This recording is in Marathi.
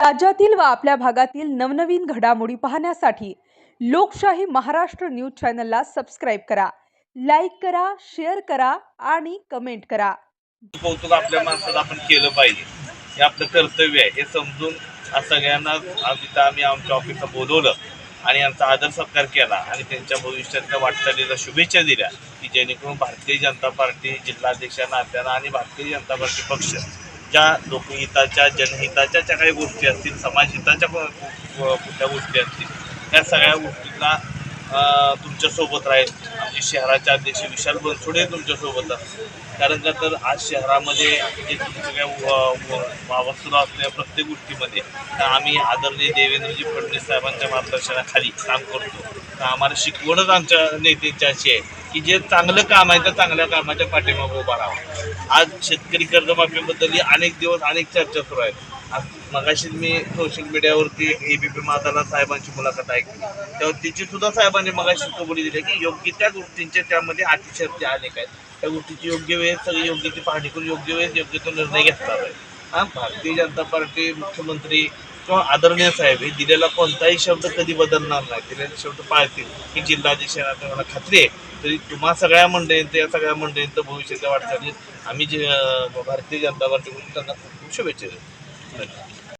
राज्यातील व आपल्या भागातील नवनवीन घडामोडी पाहण्यासाठी लोकशाही महाराष्ट्र न्यूज चॅनलला सबस्क्राईब करा लाईक करा शेअर करा आणि कमेंट करा. कौतुक आपल्या माणसात आपण केलं पाहिजे. हे आपलं कर्तव्य आहे. हे समजून सगळ्यांना आज इथं आम्ही आमच्या ऑफिसला बोलवलं आणि आमचा आदर सत्कार केला आणि त्यांच्या भविष्यातल्या वाटचालीला शुभेच्छा दिल्या की जेणेकरून भारतीय जनता पार्टी जिल्हाध्यक्ष नात्यानं आणि भारतीय जनता पार्टी पक्ष ज्या लोकहिताच्या जनहिताच्या ज्या काही गोष्टी असतील समाजहिताच्या कुठल्या गोष्टी असतील त्या सगळ्या गोष्टींना तुमच्यासोबत राहील. आमचे शहराच्या अध्यक्ष विशाल बनसोडे तुमच्यासोबत कारण का तर आज शहरामध्ये जे तुमचं काय असलेल्या सुरू प्रत्येक गोष्टीमध्ये तर आम्ही आदरणीय देवेंद्रजी फडणवीस साहेबांच्या मार्गदर्शनाखाली काम करतो. तर आम्हाला शिकवणच आमच्या नेत्यांची अशी आहे की जे चांगलं काम आहे त्या चांगल्या कामाच्या पाठीमागं उभा राहावा. आज शेतकरी कर्जमाफीबद्दलही अनेक दिवस अनेक चर्चा सुरू आहेत. मगाशीच मी सोशल मीडियावरती ए बी पी माताला साहेबांची मुलाखत ऐकली. तेव्हा तिची सुद्धा साहेबांनी मगाशी कबुली दिली की योग्य त्या गोष्टींच्या त्यामध्ये अटी अनेक आहेत. त्या गोष्टीची योग्य वेळेस सगळी योग्य ती पाहणी करून योग्य वेळेस योग्य तो निर्णय घेतला आहे हा भारतीय जनता पार्टी मुख्यमंत्री किंवा आदरणीय साहेब हे दिलेला कोणताही शब्द कधी बदलणार नाही. दिलेले शब्द पाळतील. ही जिल्हाधीशांना मला खात्री आहे. तरी तुम्हा सगळ्या मंडळींचं या सगळ्या मंडळींचं भविष्याच्या वाटचालीत आम्ही जे भारतीय जनता पार्टी त्यांना खूप खूप शुभेच्छा देतो. but